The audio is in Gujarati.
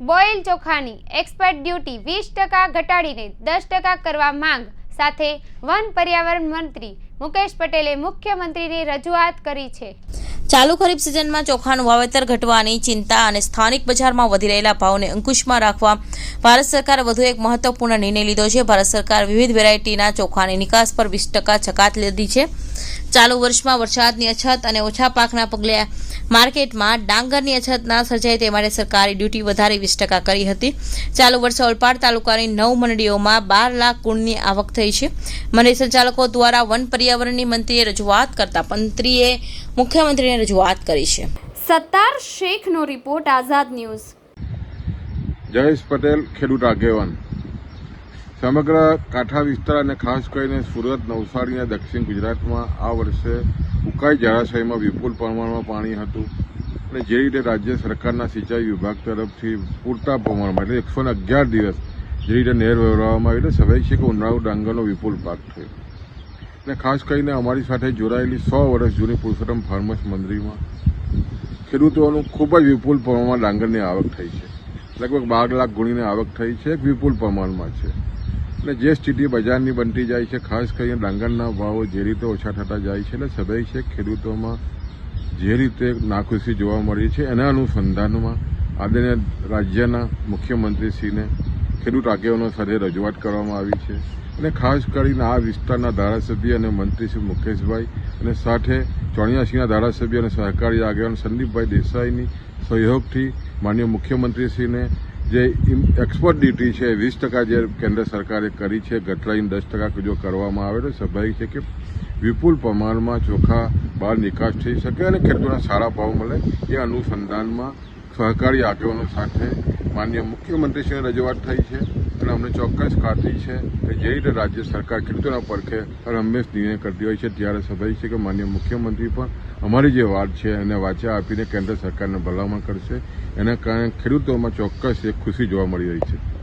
બોઇલ ચોખાની એક્સપર્ટ ડ્યુટી વીસ ટકા ઘટાડીને દસ ટકા કરવા માંગ સાથે વન પર્યાવરણ મંત્રી મુકેશ પટેલે મુખ્યમંત્રીને રજૂઆત કરી છે. ચાલુ ખરીફ સિઝનમાં ચોખાનું વાવેતર ઘટવાની ચિંતા અને સ્થાનિક બજારમાં વધી રહેલા ભાવને અંકુશમાં રાખવા ભારત સરકારે વધુ એક મહત્વપૂર્ણ નિર્ણય લીધો છે. ભારત સરકાર વિવિધ વેરાયટીના ચોખાની નિકાસ પર વીસ ટકા છકાત લીધી છે. ચાલુ વર્ષમાં વરસાદની અછત અને ઓછા પાકના પગલે માર્કેટમાં ડાંગરની અછત ના સર્જાય તે માટે સરકારે ડ્યુટી વધારે વીસ ટકા કરી હતી. ચાલુ વર્ષે ઓલપાડ તાલુકાની નવ મંડળીઓમાં બાર લાખ ગુણની આવક થઈ છે. મંડળી સંચાલકો દ્વારા વન પર્યાવરણની મંત્રીએ રજૂઆત કરતા મંત્રીએ મુખ્યમંત્રીને રજૂઆત કરી છે. સત્તાર શેખનો રિપોર્ટ આઝાદ ન્યૂઝ. જયેશ પટેલ ખેડૂત આગેવાન. સમગ્ર કાંઠા વિસ્તાર અને ખાસ કરીને સુરત, નવસારી અને દક્ષિણ ગુજરાતમાં આ વર્ષે ઉકાઈ જળાશયમાં વિપુલ પ્રમાણમાં પાણી હતું અને જે રીતે રાજ્ય સરકારના સિંચાઈ વિભાગ તરફથી પૂરતા પ્રમાણમાં એટલે એકસો અગિયાર દિવસ જે રીતે નહેર વહેવડાવવામાં આવી, એટલે સ્વાભાવિક છે કે ઉનાળુ ડાંગરનો વિપુલ પાક થયો અને ખાસ કરીને અમારી સાથે જોડાયેલી સો વર્ષ જૂની પુરુષોત્તમ ફાર્મર્સ મંડળીમાં ખેડૂતોનું ખૂબ જ વિપુલ પ્રમાણમાં ડાંગરની આવક થઈ છે. લગભગ બાર લાખ ગુણીની આવક થઈ છે વિપુલ પ્રમાણમાં છે. અને જે સ્થિતિ બજારની બનતી જાય છે, ખાસ કરીને ડાંગરના ભાવો જે રીતે ઓછા થતા જાય છે એટલે સદાય છે ખેડૂતોમાં જે રીતે નાખુશી જોવા મળી છે, એના અનુસંધાનમાં આદરણીય રાજ્યના મુખ્યમંત્રીશ્રીને ખેડૂત આગેવાનો સાથે રજૂઆત કરવામાં આવી છે. અને ખાસ કરીને આ વિસ્તારના ધારાસભ્ય અને મંત્રી શ્રી મુકેશભાઈ અને સાથે ચોર્યાસીના ધારાસભ્ય અને સહકારી આગેવાન સંદીપભાઈ દેસાઈની સહયોગથી માનનીય મુખ્યમંત્રીશ્રીને જે એક્સપોર્ટ ડ્યુટી છે, વીસ ટકા જે કેન્દ્ર સરકારે કરી છે ઘટાડીને દસ ટકા જો કરવામાં આવે તો સ્વાભાવિક છે કે વિપુલ પ્રમાણમાં ચોખા બહાર નિકાસ થઈ શકે અને ખેડૂતોને સારા ભાવ મળે એ અનુસંધાનમાં સહકારી આગેવાનો સાથે માન્ય મુખ્યમંત્રીશ્રીને રજૂઆત થઈ છે અને અમને ચોક્કસ ખાતરી છે કે જે રીતે રાજ્ય સરકાર ખેડૂતોના પડખે હંમેશ નિર્ણય કરતી હોય છે, ત્યારે સ્વાભાવિક છે કે માન્ય મુખ્યમંત્રી પણ અમારી જે વાત છે એને વાચા આપીને કેન્દ્ર સરકારને ભલામણ કરશે. એના કારણે ખેડૂતોમાં ચોક્કસ એક ખુશી જોવા મળી રહી છે.